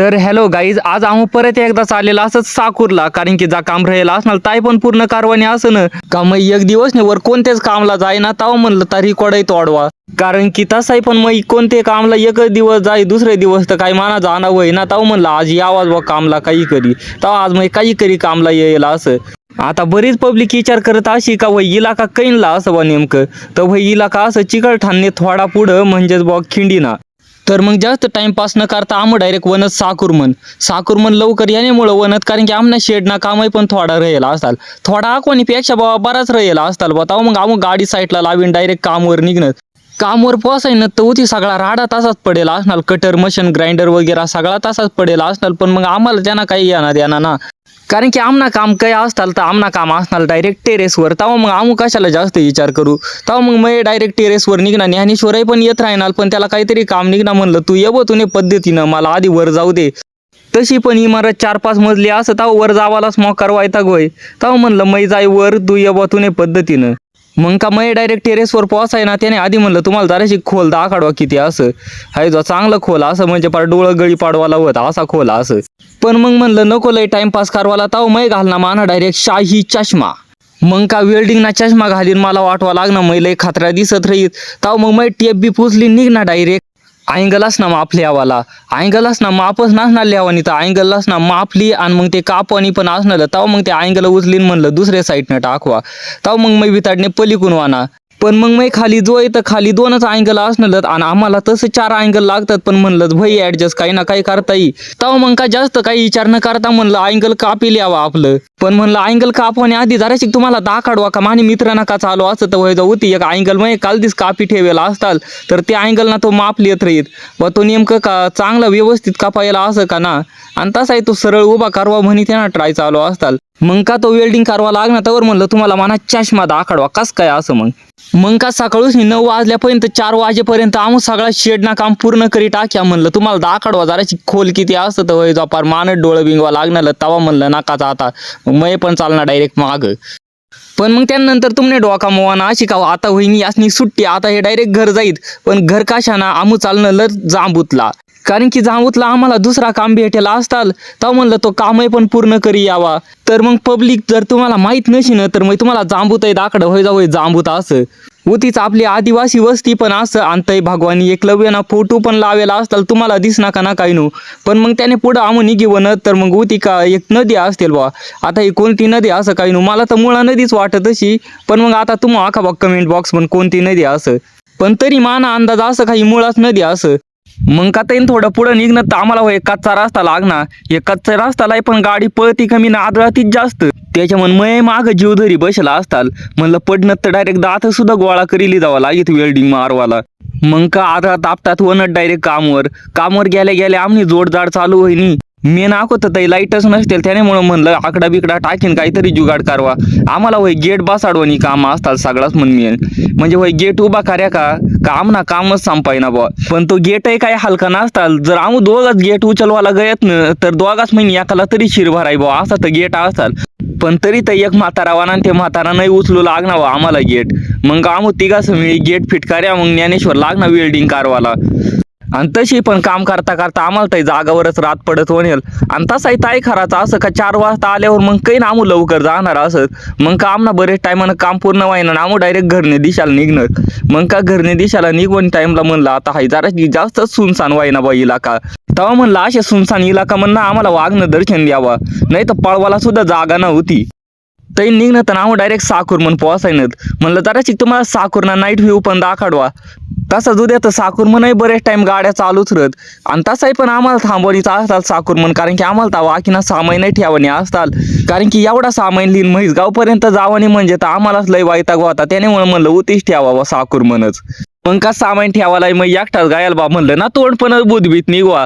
तर hello guys आज आम्ही परत एकदा चाललेला असंच साकूरला कारण की जा काम राहिला असणार ताई पण पूर्ण कारवानी असं ना. का मग एक दिवस नाही वर कोणत्याच कामला जाईना ताव म्हणलं तरी कोडाई तोडवा कारण की तसाही पण मग कोणते कामला एकच दिवस जाई दुसरे दिवस तर काही माना जाणार होई ना ताव म्हणलं आज यावाज बा कामला काही करी. ताव आज मग काही करी कामला येईल असं. आता बरीच पब्लिक विचार करत अशी का वय इलाका कैनला असं बा नेमकं. तर वय इलाका असं चिकट ठाणे थोडा पुढं म्हणजेच बा खिंडीना. तर मग जास्त टाइमपास न करता आम डायरेक्ट वनत साकूर साकुरमन साकूर लवकर यानेमुळं वनत कारण की आमना शेडना कामही पण थोडा राहिला असताल. थोडा कोणीपेक्षा बाबा बराच राहिला असताल बा मग आम गाडी साईडला लावीन डायरेक्ट कामवर निघणं. कामवर पोसाय तर होती सगळा राडा तासाच पडेल असणार. कटर मशीन ग्राइंडर वगैरे सगळा तासाच पडेल असणार. पण मग आम्हाला त्यांना काही येणार येणार ना कारण की आमना काम काय असताल तर आमना काम असणार डायरेक्ट टेरेसवर तेव्हा मग आम्ही कशाला जास्त विचार करू? तेव्हा मग मी डायरेक्ट टेरेसवर निघणार ज्ञानेश्वरही पण येत राहणार पण त्याला काहीतरी काम निघणार म्हणलं तू येवो तुने पद्धतीनं मला आधी वर जाऊ दे. तशी पण इमारत चार पाच मजली असं तेव्हा वर जावालाच मग व्हायता गोय तेव्हा म्हणलं मै जाय वर तू येवा तुने पद्धतीनं. मग का मै डायरेक्ट टेरेसवर पोहोचाय ना त्याने आधी म्हणलं तुम्हाला जराशी खोल दाखडवा किती असं. हाय जो चांगला खोल असं म्हणजे पार डोळं गळी पाडवाला होता असा खोल असं. पण मग म्हणलं नको लय टाइमपास करवाला ताव मय घालना माना डायरेक्ट शाही चष्मा. मग का वेल्डिंगना चष्मा घालीन मला वाटवा लागना मै लय खात्रा दिसत राहीत. ताव मग मै टेप बी पुसली निघना डायरेक्ट अँगलाच ना मापली आवाला अँगलाच ना मापच नसणार लिहावानी तर अँगललाच ना मापली आणि मग ते कापणी पण असणार तेव्हा मग ते अँगल उचलीन म्हणलं दुसऱ्या साईडनं टाकवा. तेव्हा मग मी विताडणे पलीकून वाना पण मग मी खाली जो आहे तर खाली दोनच अँगल असणार आणि आम्हाला तसं चार अँगल लागतात. पण म्हणलं भाई ऍडजस्ट काही ना काही करता येईल. तेव्हा मग का जास्त काही विचार न करता म्हणलं अँगल कापी लिहावा आपलं. पण म्हणलं अँगल कापवणे आधी जराशी तुम्हाला दाखाडवा का? माने मित्र नका चालू असं तर वय होती. एक अँगल मग काल दिस कापी ठेवेला असताल तर ते अँगल ना तो माप येत राहीत व तो नेमकं का चांगला व्यवस्थित कापायला असं का ना? आणि तसाही तो सरळ उभा करवा म्हणी त्यांना ट्राय चालू असताल. मग का तो वेल्डिंग करावा लागणार? त्यावर म्हणलं तुम्हाला मना चष्मा दाखडवा कस काय असं मग? मग का सकाळूच नऊ वाजल्यापर्यंत चार वाजेपर्यंत आम्ही सगळा शेडना काम पूर्ण करी टाक्या म्हणलं तुम्हाला दाखाडवा जराची खोल किती असतं तर वय पार मानत डोळं बिंगवा लागणार तवा म्हणलं नकाचा आता मग पण चालणार डायरेक्ट माग. पण मग त्यानंतर तुमने डोका मोवाना अशी का आता होईनी यासनी सुट्टी आता हे डायरेक्ट घर जाईत. पण घर काशाना आमू चालणं लर जांबूतला. कारण की जांबूतला आम्हाला दुसरा काम भेटेला असताल तर म्हणलं तो कामही पण पूर्ण करी यावा. तर मग पब्लिक जर तुम्हाला माहीत ना तर मग तुम्हाला जांबूत आहे दाकडं होय जाऊ जांबूत असं. उतीच आपली आदिवासी वस्ती पण असं. आणतंय भगवानी एकलव्यना फोटो पण लावेला असताल तुम्हाला दिसना का ना काही नो. पण मग त्याने पुढं आम्ही घेऊन तर मग उती का एक नदी असतील बा आता ही कोणती नदी असं काही नो. मला तर मुळा नदीच वाटत अशी. पण मग आता तुम्हाला आखा बघ कमेंट बॉक्स पण कोणती नदी असं. पण तरी माना अंदाज असं काही मुळाच नदी असं. मग का तरी थोडं पुढं निघणं तर आम्हाला हो कच्चा रस्ता लागणार हे कच्चा रस्ताला पण गाडी पळती कमी ना आदळतीच जास्त. त्याच्यामुळे मय माग जीवधरी बसला असताल. म्हणलं पडणं तर डायरेक्ट दात सुद्धा गोळा करीली जावा लागेल वेल्डिंग मारवाला. मग का आदळा तापतात वनत डायरेक्ट कामवर. कामवर गेल्या गेल्या आम्ही जोडजाड चालू होईनी. मेन आखवत तर लाईटच नसतील त्याने म्हणलं आकडा बिकडा टाकीन काहीतरी जुगाड करवा. आम्हाला होय गेट बसाडवणी काम असतात सगळाच म्हण मेन म्हणजे होय गेट उभा कार्या का? काम ना कामच संपायना बुवा. पण तो गेटही काय हलका नसताल जर आम्ही दोघाच गेट उचलवायला गयत न तर दोघाच महिने एकाला तरी शिर भराय बुवा. असा तर गेट असताल पण तरी तर एक म्हातारा वाना ते म्हातारा नाही उचलू लागणार बुवा आम्हाला गेट मग आम्ही तिघाच मिळी गेट फिटकार्या मग ज्ञानेश्वर लागणार वेल्डिंग कारवाला. आणि तशी पण काम करता करता आम्हाला ताई जागावरच रात पडत होईल आणि तसाही ताई खराचा असं का चार वाजता आल्यावर मग काही ना लवकर जाणार असत मग का आमना बरेच टायमानं काम पूर्ण व्हायना आमू डायरेक्ट घरने दिशाला निघणार. मग का घरने दिशाला निघून टाइमला म्हणलं आता हाय जरा जास्त सुनसान व्हायना बा इलाका. तेव्हा म्हणलं असे सुनसान इलाका म्हणणं आम्हाला वागणं दर्शन द्यावा. नाही तर पळवाला सुद्धा जागा नव्हती. तरी निघणं तर नाव डायरेक्ट साकूर म्हणून पोहोचायनत. म्हणलं जराशी तुम्हाला साकूरना नाईट व्ह्यू पण दाखडवा. तसंच उद्या तर साकूर म्हणूनही बरेच टाइम गाड्या चालूच राहत. आणि तसाही पण आम्हाला थांबवणीचा असतात साकूर म्हण कारण की आम्हाला तर वाकीना सामाईन नाही ठेवणी असतात. कारण की एवढा सामाईन लिहिन म्हैस गावपर्यंत जावणी म्हणजे तर आम्हालाच लय वाईटाग होता. त्याने म्हणलं उतीच ठेवावा साकूर म्हणच मग का सामान ठेवायला मग एकटाच गायला बा म्हणलं ना तोंड पण बुधबीत निघवा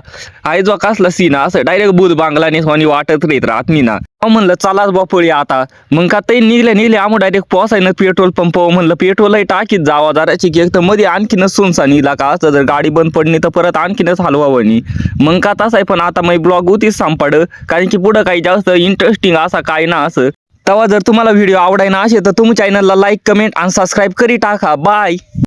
आई जो कसला सीन असं डायरेक्ट बुध बांगला सोनी वाटत रेत राहत मी ना. म्हणलं चालाच बा पळी आता. मग का ते निघले निघले आम्ही डायरेक्ट पोहोचायनं पेट्रोल पंप म्हणलं पेट्रोलही टाकीत जावा जराची की एक तर मध्ये आणखीनच सोनसा निघला का असं जर गाडी बंद पडली तर परत आणखीनच हलवावणी मग का तसाय पण आता मग ब्लॉग होतीच सांपाड. कारण की पुढं काही जास्त इंटरेस्टिंग असा काय ना असं. तेव्हा जर तुम्हाला व्हिडिओ आवडायना असेल तर तुम्ही चॅनलला लाईक कमेंट आणि सबस्क्राईब करी टाका. बाय